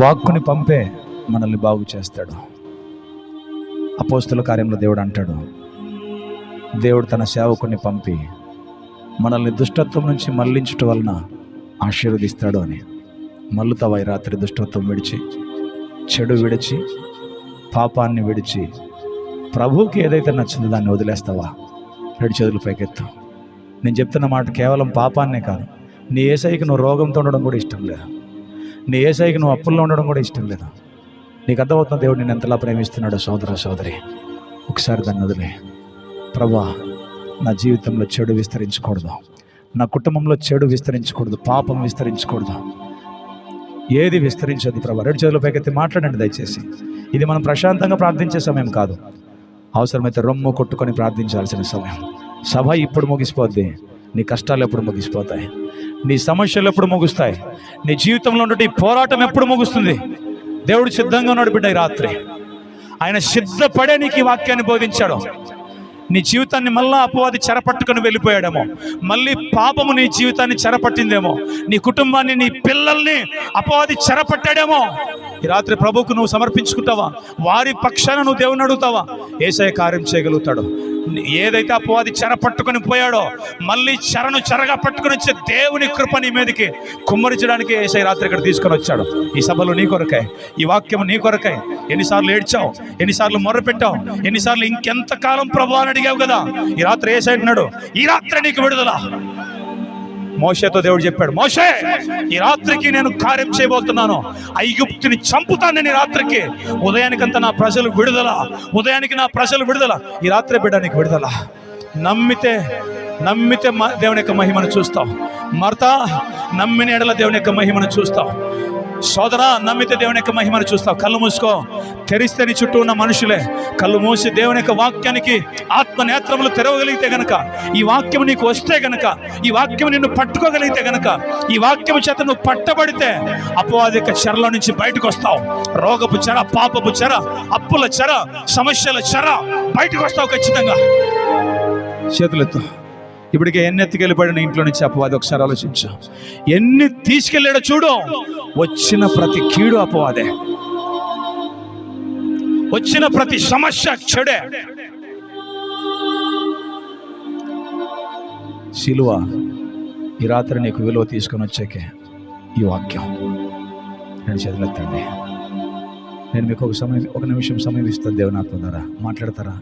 వాక్కుని పంపే మనల్ని బాగు చేస్తాడు. అపోస్తుల కార్యంలో దేవుడు అంటాడు దేవుడు తన సేవకుని పంపి మనల్ని దుష్టత్వం నుంచి మళ్ళించటం వలన ఆశీర్వదిస్తాడు అని. మల్లుతావా ఈ రాత్రి దుష్టత్వం విడిచి చెడు విడిచి పాపాన్ని విడిచి ప్రభువుకి ఏదైతే నచ్చిందో దాన్ని వదిలేస్తావా? రెండు చేతులు పైకెత్తు. నేను చెప్తున్న మాట కేవలం పాపాన్నే కాదు నీ ఏసైకి నువ్వు రోగంతో ఉండడం కూడా ఇష్టం లేదు. నీ ఏసైకి నువ్వు అప్పుల్లో ఉండడం కూడా ఇష్టం లేదు? నీకు అర్థమవుతున్న దేవుడు నేను ఎంతలా ప్రేమిస్తున్నాడో? సోదర సోదరి ఒకసారి దాన్ని వదిలే. ప్రభా నా జీవితంలో చెడు విస్తరించకూడదు. నా కుటుంబంలో చెడు విస్తరించకూడదు. పాపం విస్తరించకూడదు. ఏది విస్తరించదు ప్రభా? రెండు చేతుల పైకెత్తి మాట్లాడండి దయచేసి. ఇది మనం ప్రశాంతంగా ప్రార్థించే సమయం కాదు. అవసరమైతే రొమ్ము కొట్టుకొని ప్రార్థించాల్సిన సమయం. సభ ఇప్పుడు ముగిసిపోద్ది. నీ కష్టాలు ఎప్పుడు ముగిసిపోతాయి? నీ సమస్యలు ఎప్పుడు ముగుస్తాయి? నీ జీవితంలో ఉన్నటువంటి పోరాటం ఎప్పుడు ముగుస్తుంది? దేవుడు సిద్ధంగా ఉన్నాడు బిడ్డ ఈ రాత్రి. ఆయన సిద్ధపడే నీకు ఈ వాక్యాన్ని బోధించాడు. నీ జీవితాన్ని మళ్ళా అపవాది చెరపట్టుకుని వెళ్ళిపోయాడేమో. మళ్ళీ పాపము నీ జీవితాన్ని చెరపట్టిందేమో. నీ కుటుంబాన్ని నీ పిల్లల్ని అపవాది చెరపట్టాడేమో. ఈ రాత్రి ప్రభువుకు నువ్వు సమర్పించుకుంటావా? వారి పక్షాన నువ్వు దేవుని అడుగుతావా? ఏసఐ కార్యం చేయగలుగుతాడు. ఏదైతే అపవాది చెర పట్టుకొని పోయాడో మళ్ళీ చెరను చెరగా పట్టుకుని వచ్చే దేవుని కృప నీ మీదకి కుమ్మరించడానికి ఏసై రాత్రి ఇక్కడ తీసుకొని వచ్చాడు. ఈ సభలో నీ కొరకై ఈ వాక్యం నీ కొరకై ఎన్నిసార్లు ఏడ్చావు ఎన్నిసార్లు మొర్రపెట్టావు ఎన్నిసార్లు ఇంకెంతకాలం ప్రభు అని అడిగావు కదా? ఈ రాత్రి ఏసై అంటున్నాడు ఈ రాత్రి నీకు విడుదల. మోషేతో దేవుడు చెప్పాడు మోషే ఈ రాత్రికి నేను కార్యం చేయబోతున్నాను. ఐగుప్తుని చంపుతాను నేను ఈ రాత్రికి. ఉదయానికంతా నా ప్రజలు విడుదల. ఉదయానికి నా ప్రజలు విడుదల. ఈ రాత్రి బిడ్డానికి విడుదల. నమ్మితే నమ్మితే మ- దేవుని యొక్క మహిమను చూస్తావు. మరత నమ్మిన ఎడల దేవుని యొక్క మహిమను చూస్తావు. సోదరా నమ్మితే దేవుని యొక్క మహిమను చూస్తావు. కళ్ళు మూసుకో. తెరిస్తే నీ చుట్టూ ఉన్న మనుషులే. కళ్ళు మూసి దేవుని యొక్క వాక్యానికి ఆత్మ నేత్రములు తెరవగలిగితే గనక ఈ వాక్యం నీకు వస్తే గనక ఈ వాక్యం నిన్ను పట్టుకోగలిగితే గనక ఈ వాక్యం చేత నువ్వు పట్టబడితే అపవాది యొక్క చెరల నుంచి బయటకు వస్తావు. రోగపు చెర పాపపు చెర అప్పుల చెర సమస్యల చెర బయటకు వస్తావు ఖచ్చితంగా. చేతులెత్తు. ఇప్పటికే ఎన్ని ఎత్తుకెళ్ళిపోయాడు ఇంట్లో నుంచి అపవాది ఒకసారి ఆలోచించు. ఎన్ని తీసుకెళ్ళాడో చూడు. వచ్చిన ప్రతి కీడు అపవాదే. వచ్చిన ప్రతి సమస్య చెడే. శిలువ ఈ రాత్రి నీకు విలువ తీసుకొని వచ్చాకే ఈ వాక్యం. రెండు చదివేత్తండి నేను మీకు ఒక సమయం ఒక నిమిషం సమయం ఇస్తాను దేవనాత్మ ద్వారా. మాట్లాడతారా?